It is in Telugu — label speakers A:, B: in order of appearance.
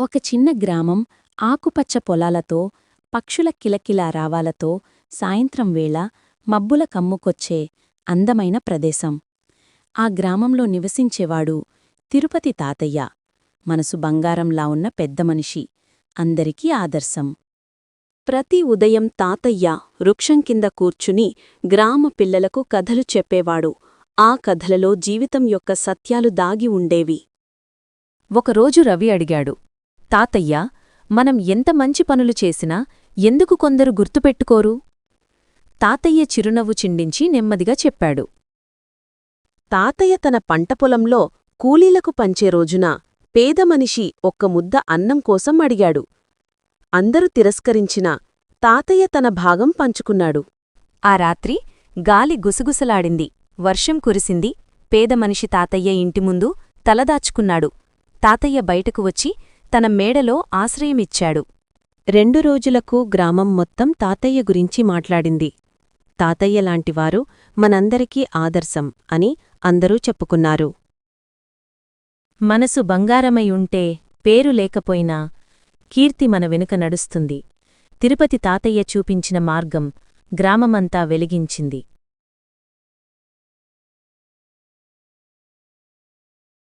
A: ఒక చిన్న గ్రామం ఆకుపచ్చ పొలాలతో పక్షుల కిలకిలా రావాలతో సాయంత్రం వేళ మబ్బుల కమ్ముకొచ్చే అందమైన ప్రదేశం. ఆ గ్రామంలో నివసించేవాడు తిరుపతి తాతయ్య. మనసు బంగారంలా ఉన్న పెద్దమనిషి అందరికీ ఆదర్శం. ప్రతి ఉదయం తాతయ్య వృక్షం కింద కూర్చుని గ్రామ పిల్లలకు కథలు చెప్పేవాడు. ఆ కథలలో జీవితం యొక్క సత్యాలు దాగి ఉండేవి.
B: ఒకరోజు రవి అడిగాడు తాతయ్య మనం ఎంత మంచి పనులు చేసినా ఎందుకు కొందరు గుర్తుపెట్టుకోరు? తాతయ్య చిరునవ్వు చిండించి నెమ్మదిగా చెప్పాడు.
A: తాతయ్య తన పంటపొలంలో కూలీలకు పంచే రోజున పేదమనిషి ఒక్క ముద్ద అన్నం కోసం అడిగాడు. అందరూ తిరస్కరించినా తాతయ్య తన భాగం పంచుకున్నాడు.
B: ఆ రాత్రి గాలి గుసగుసలాడింది వర్షం కురిసింది. పేదమనిషి తాతయ్య ఇంటి ముందు తలదాచుకున్నాడు. తాతయ్య బయటకు వచ్చి తన మేడలో ఆశ్రయమిచ్చాడు. రెండు రోజులకు గ్రామం మొత్తం తాతయ్య గురించి మాట్లాడింది. తాతయ్యలాంటివారు మనందరికీ ఆదర్శం అని అందరూ చెప్పుకున్నారు. మనసు బంగారమై ఉంటే పేరు లేకపోయినా కీర్తి మన వెనుక నడుస్తుంది. తిరుపతి తాతయ్య చూపించిన మార్గం గ్రామమంతా వెలిగించింది.